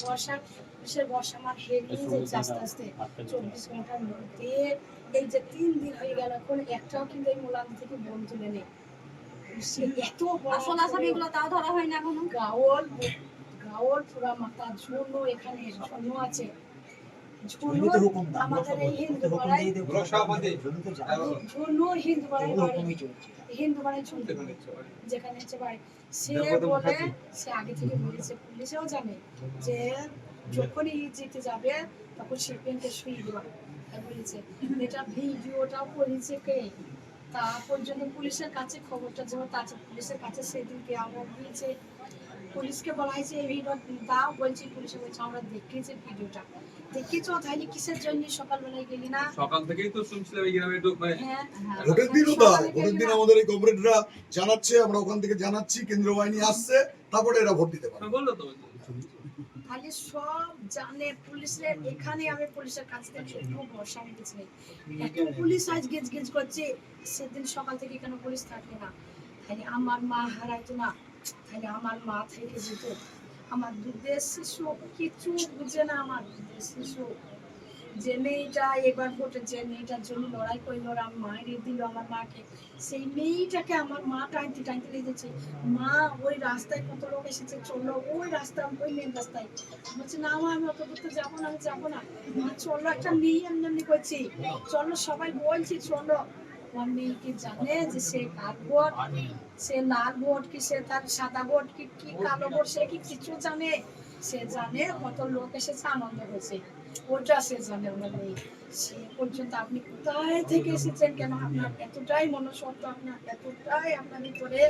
বর্ষা কিসের বর্ষা আমার হেরিয়ে যাচ্ছে আস্তে আস্তে চব্বিশ ঘণ্টার মধ্যে এই যে তিন দিন হয়ে গেল এখন একটাও কিন্তু এই মোলাম থেকে বোন তুলে নেই। সে এত তাও ধরা হয় না এখনও? গাওয়াল গাওয়াল পুরা মাথা ঝুনো এখানে ঝুনো আছে। ঝুনো হুকুম না আমাদের এই হিন্দু হিন্দু বাড়ি। হিন্দু পাড়ায় ঝুনো যেখানে হচ্ছে বাড়ি। সে বলে সে আগে থেকে বলেছে পুলিশেও জানে যে যখনই জিতে যাবে তখন শিল্পীকে শুয়ে দেওয়া। বলেছে। এটা ভিডিওটাও করেছে কে? তা পর্যন্ত পুলিশের কাছে খবরটা আছে পুলিশের কাছে সেদিনকে আমরা দিয়েছে পুলিশকে বলা হয়েছে এই ভিডিও দাও বলছি পুলিশে বলছে আমরা দেখেছি ভিডিওটা। তাহলে কিসের জন্য? সকালবেলায় গেলি না? সকাল থেকেই তো শুনছিলাম এই গ্রামে একটু মানে হ্যাঁ ভোটের দিনও তাই ভোটের দিন আমাদের এই কমরেডরা জানাচ্ছে আমরা ওখান থেকে জানাচ্ছি কেন্দ্রীয় বাহিনী আসছে তারপরে এরা ভোট দিতে পারে বলল তো। তাহলে সব জানে, পুলিশের এখানে আমি পুলিশের কাছ থেকে খুব ভরসা আমি নেই। এত পুলিশ আজ গেজ গেজ করছে, সেদিন সকাল থেকে কেন পুলিশ থাকে না। তাহলে আমার মা হারাইতো না, তাহলে আমার মা থেকে যেত। আমার দুধের শিশু, কিছু বুঝে না আমার দুধের শিশু। যে মেয়েটা এবার ভোটে, যে মেয়েটার জন্য লড়াই করল আমার মায়ের দিল আমার মাকে। সেই মেয়েটাকে আমার মা টাইনতে টাইনতে লেগেছে মা ওই রাস্তায় কত লোক এসেছে চলল ওই রাস্তা ওই মেন রাস্তায়। বলছে, না মা, আমি অত দূরতে যাব না, আমি যাব না। মা, চলো, একটা মেয়ে এমনি এমনি করছি। চলো, সবাই বলছি, চলো। আমার মেয়ে কি জানে যে সে কার ভোট, সে লাল ভোট কি সে তার সাদা ভোট কি কি কালো ভোট, সে কি কিছু জানে? সে জানে কত লোক এসেছে আনন্দ হয়েছে ওটা সে জানে মেয়ে সে পর্যন্ত আপনি কোথায় থেকে এসেছেন কেন আপনার এতটাই মনসত্ব আপনার এতটাই আপনার ভিতরে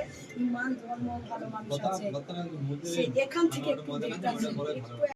ইমান ধর্ম ভালো মানুষ আছে। সে এখান থেকে একটু দেখতে একটু